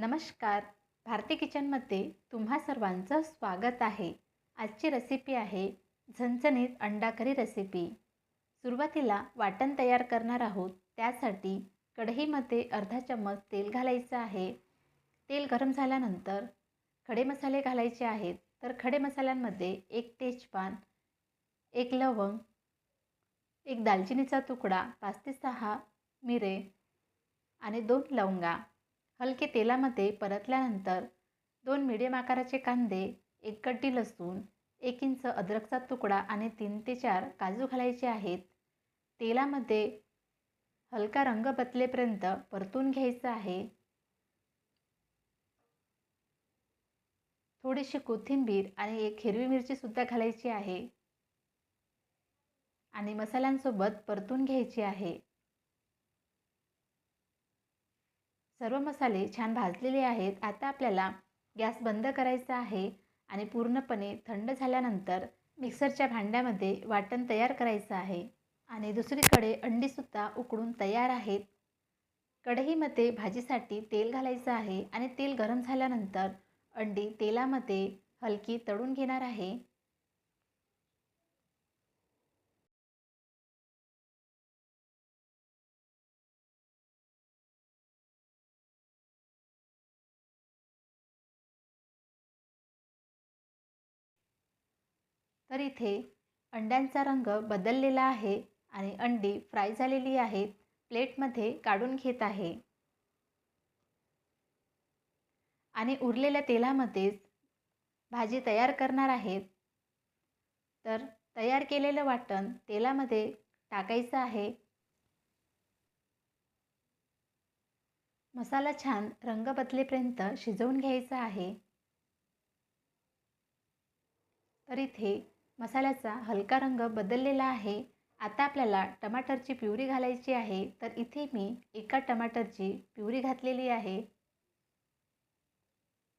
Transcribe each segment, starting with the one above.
नमस्कार. भारती किचनमध्ये तुम्हा सर्वांचं स्वागत आहे. आजची रेसिपी आहे झणझणीत अंडा करी रेसिपी सुरुवातीला वाटण तयार करणार आहोत. त्यासाठी कढईमध्ये अर्धा चम्मच तेल घालायचं आहे. तेल गरम झाल्यानंतर खडे मसाले घालायचे आहेत. तर खडे मसाल्यांमध्ये एक तेजपान एक लवंग एक दालचिनीचा तुकडा पाच ते सहा मिरे आणि दोन लवंगा. हलके तेलामध्ये परतल्यानंतर दोन मिडियम आकाराचे कांदे एक कड्डी लसूण एक इंच अद्रकचा तुकडा आणि तीन ते चार काजू घालायचे आहेत. तेलामध्ये हलका रंग बदलेपर्यंत परतून घ्यायचं आहे. थोडीशी कोथिंबीर आणि एक हिरवी मिरचीसुद्धा घालायची आहे. आणि मसाल्यांसोबत परतून घ्यायची आहे. सर्व मसाले छान भाजलेले आहेत. आता आपल्याला गॅस बंद करायचा आहे आणि पूर्णपणे थंड झाल्यानंतर मिक्सरच्या भांड्यामध्ये वाटण तयार करायचं आहे. आणि दुसरीकडे अंडीसुद्धा उकडून तयार आहेत. कढईमध्ये भाजीसाठी तेल घालायचं आहे आणि तेल गरम झाल्यानंतर अंडी तेलामध्ये हलकी तळून घेणार आहे. तर इथे अंड्यांचा रंग बदललेला आहे आणि अंडी फ्राय झालेली आहेत. प्लेटमध्ये काढून घेत आहे. आणि उरलेल्या तेलामध्येच भाजी तयार करणार आहेत. तर तयार केलेलं वाटण तेलामध्ये टाकायचं आहे. मसाला छान रंग बदलेपर्यंत शिजवून घ्यायचा आहे. तर इथे मसाल्याचा हलका रंग बदललेला आहे. आता आपल्याला टमाटरची प्युरी घालायची आहे. तर इथे मी एका टमाटरची प्युरी घातलेली आहे.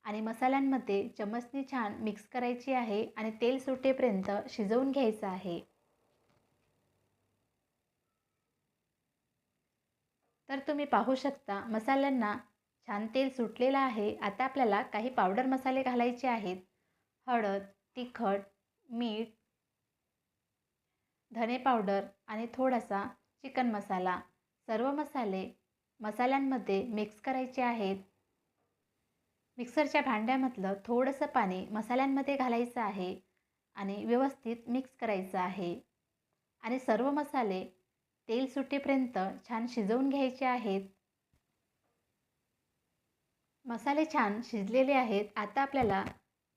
आणि मसाल्यांमध्ये चमचनी छान मिक्स करायची आहे आणि तेल सुटेपर्यंत शिजवून घ्यायचं आहे. तर तुम्ही पाहू शकता मसाल्यांना छान तेल सुटलेलं आहे. आता आपल्याला काही पावडर मसाले घालायचे आहेत. हळद तिखट मीठ धने पावडर आणि थोडासा चिकन मसाला. सर्व मसाले मसाल्यांमध्ये मिक्स करायचे आहेत. मिक्सरच्या भांड्यामधलं थोडंसं पाणी मसाल्यांमध्ये घालायचं आहे आणि व्यवस्थित मिक्स करायचं आहे. आणि सर्व मसाले तेल सुटेपर्यंत छान शिजवून घ्यायचे आहेत. मसाले छान शिजलेले आहेत. आता आपल्याला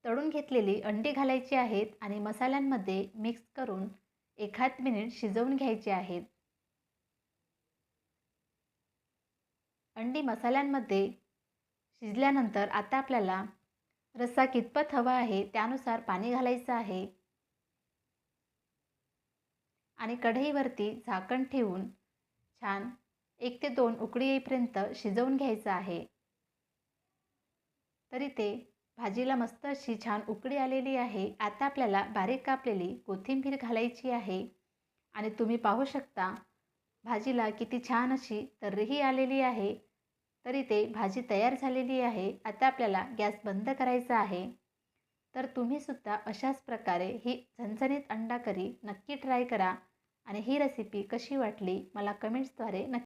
तळून घेतलेली अंडी घालायची आहेत आणि मसाल्यांमध्ये मिक्स करून एखाद मिनिट शिजवून घ्यायचे आहेत. अंडी मसाल्यांमध्ये शिजल्यानंतर आता आपल्याला रस्सा कितपत हवा आहे त्यानुसार पाणी घालायचं आहे. आणि कढईवरती झाकण ठेवून छान एक ते दोन उकळी येईपर्यंत शिजवून घ्यायचं आहे. तरी ते भाजीला मस्त अशी छान उकळी आलेली आहे. आता आपल्याला बारीक कापलेली कोथिंबीर घालायची आहे. आणि तुम्ही पाहू शकता भाजीला किती छान अशी तर्रीही आलेली आहे. तरी ते भाजी तयार झालेली आहे. आता आपल्याला गॅस बंद करायचा आहे. तर तुम्हीसुद्धा अशाच प्रकारे ही झणझणीत अंडा करी नक्की ट्राय करा. आणि ही रेसिपी कशी वाटली मला कमेंट्सद्वारे नक्की